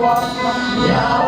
我要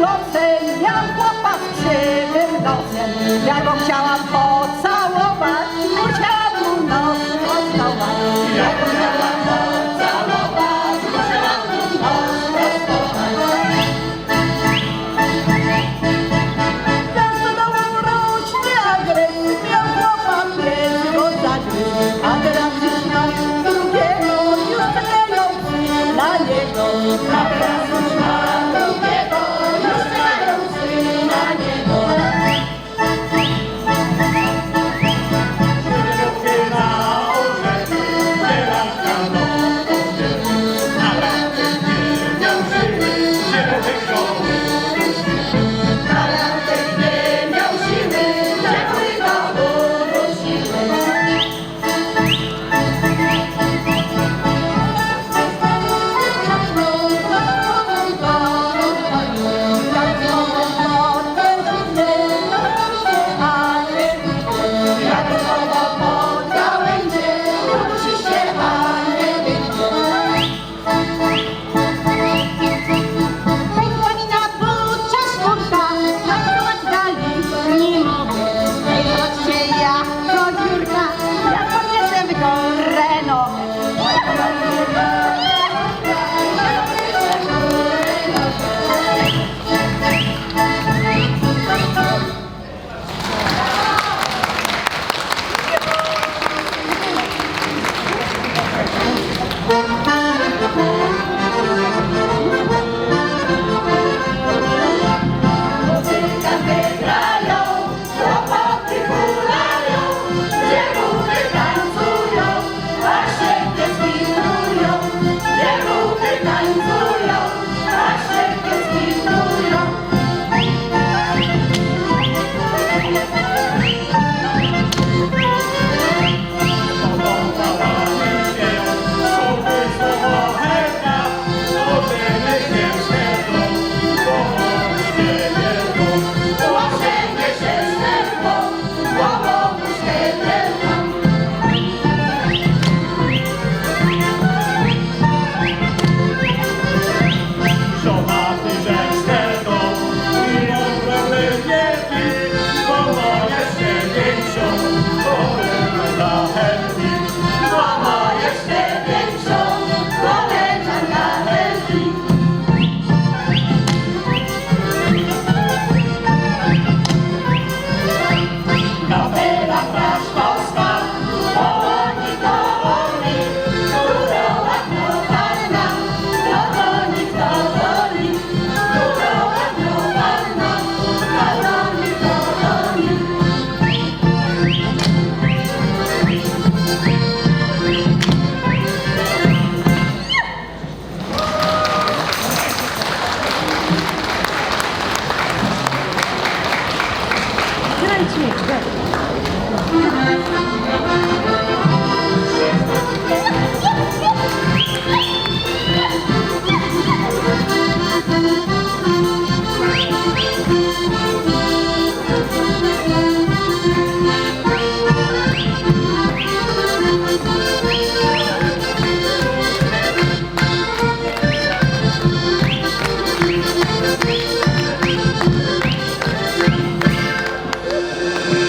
nosem, miał chłopak krzywym nosem. Ja go chciałam pocałować, musiałam mu nos. Ja go chciałam pocałować, musiałam mu nos rozpoznać. Zasnąłem rośnie, a gryz chłopak. A teraz już nas drugiego, już przejął na niego,